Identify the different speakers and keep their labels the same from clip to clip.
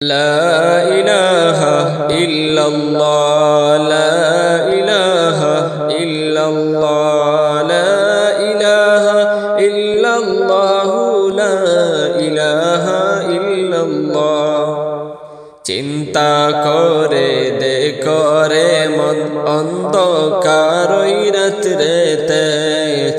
Speaker 1: لا إله إلا الله لا إله إلا الله لا إله إلا الله لا إله إلا الله চিন্তা করে দেখো রে মন অন্ধকার রাত্রেতে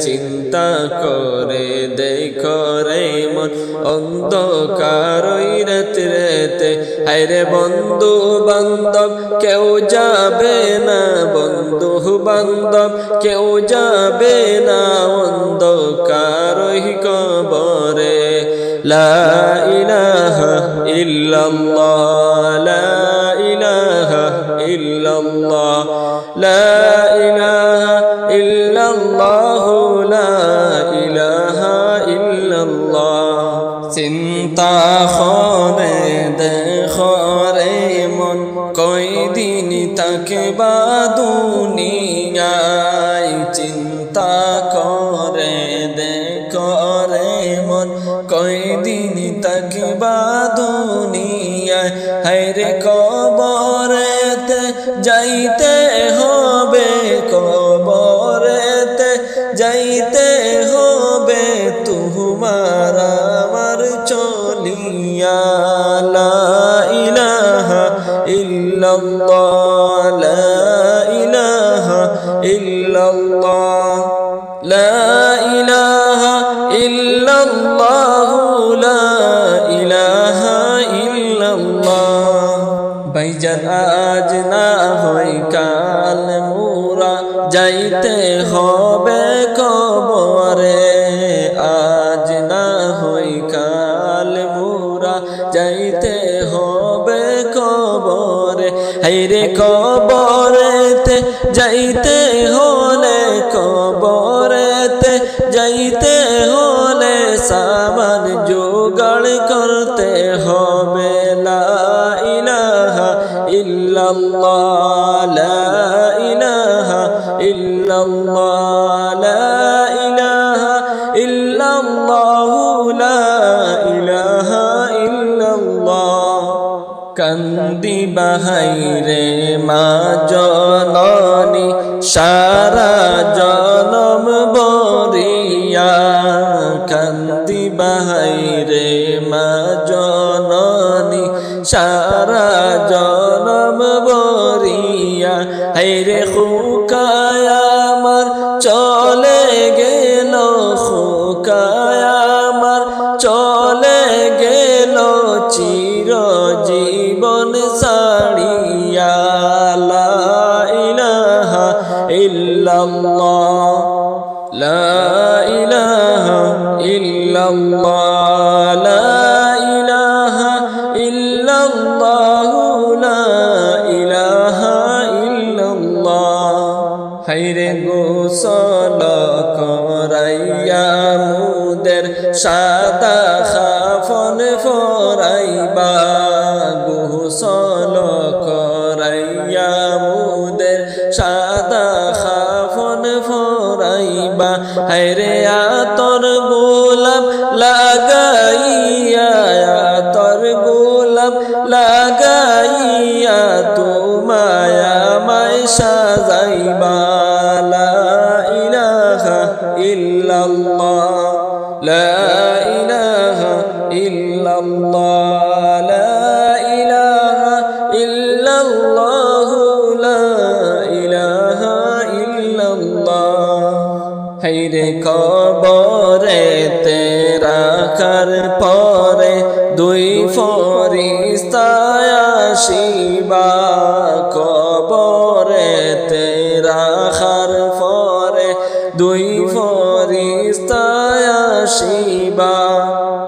Speaker 1: চিন্তা করে দেখো রে মন। অন্ধকার রাত্রেতে। হায়রে বন্ধু বান্ধব, কেউ যাবে না বন্ধু বান্ধব, কেউ যাবে না অন্ধকার কবরে। লা ইলাহা ইল্লাল্লাহ, লা ইলাহা চিন্তা করে দেখরে মন কয়দিন থাকবা দুনিয়ায় চিন্তা করে দেখরে মন কয়দিন থাকবা দুনিয়ায়? হায়রে কবরেতে যাইতে হবে, কবরেতে যাইতে হবে তুমার আমার চলিয়া লা ইলাহা ইল্লাল্লাহ, লা ইলাহা ইল্লাল্লাহ, লা ইলাহা ইল্লাল্লাহ, লা ইলাহা ইল্লাল্লাহ। ভাইজান আজ না হয় কাল মুরা, যাইতে হবে কবরে হবে কবরে। হাইরে কবরেতে যাইতে হলে, কবরেতে যাইতে হলে সামান জোগাড় করতে হবে। লা ইলাহা ইল্লাল্লাহ। কান্দি বাহাইরে মা জননী, সারা জনম বরিয়া। কান্দি বাহাইরে মা জননী, সারা জনম বরিয়া। হাইরে খুকায় জীবন সাড়িয়া লা ইলাহা ইল্লাল্লাহ, লা ইলাহা ইল্লাল্লাহ, লা ইলাহা ইল্লাল্লাহ, লা ইলাহা ইল্লাল্লাহ। হাইরে সাদা খাফন ফরাইবা। ফরাইবা হরে আতর গোলাপ লাগাইয়া আতর গোলাপ লাগাইয়া তোমায়া মায় সাজাইবা লা ইলাহা ইল্লাল্লাহ। হাইরে কবরে তেরা কর পরে দুই ফরিস্তায় আসিবা কবরে তেরা খার পরে দুই ফরিস্তায় আসিবা।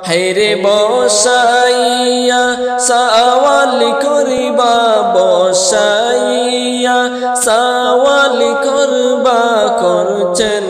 Speaker 1: হাইরে বসাইয়া সাওয়াল করিবা, বসাইয়া সাওয়াল করবা, করছেন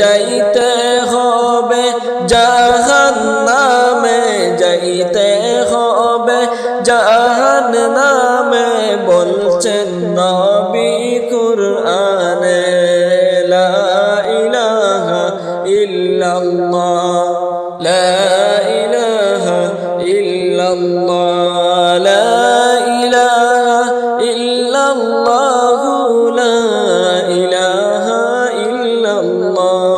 Speaker 1: যাইতে হবে জাহান নামে যাইতে হবে। জাহান নামে বলছেন নবী কুরআনে, লা ইলাহা ইল্লাল্লাহ, লা ইলাহা ইল্লাল্লাহ।